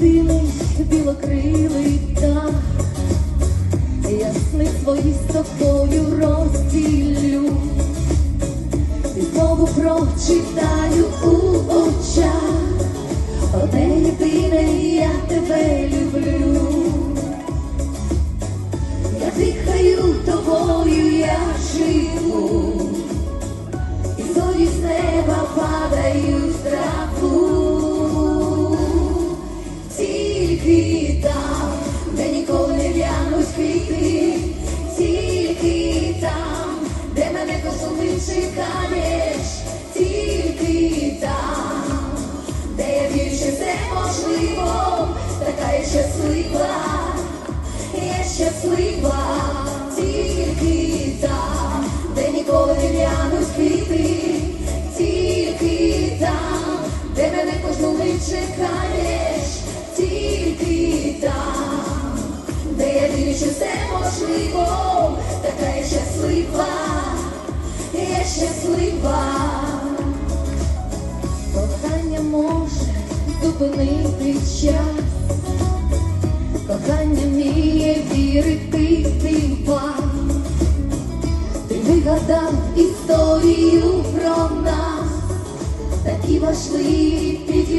єдиний білокрилий птах, я з тобою розділю, і знову прочитаю у очах, одне єдине я тебе там, де ніколи не в'януть квіти, тільки там, де мене кожен чекаєш, тільки там, де я вірю, така я щаслива. Я щаслива тільки там, де ніколи не в'януть квіти, тільки там, де мене кожну чекаєш, що все можливо, така я щаслива, я щаслива. Кохання може зупинити час. Кохання вміє вірити дива. Ти вигадав історію про нас, такі важливі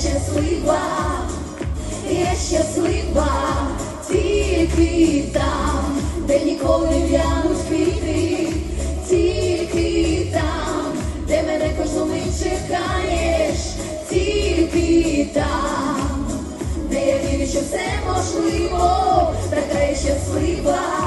щаслива, я щаслива, тільки там, де ніколи в'януть квіти, тільки там, де мене кожну мить чекаєш, тільки там, де я вірю, що все можливо, така я щаслива,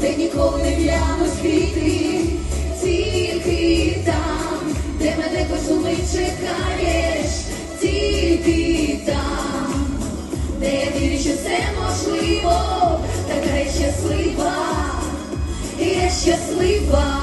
де ніколи не в'януть квіти, тільки там, де мене кожну мить чекаєш, тільки там, де я вірю, що це можливо, така я щаслива, і я щаслива.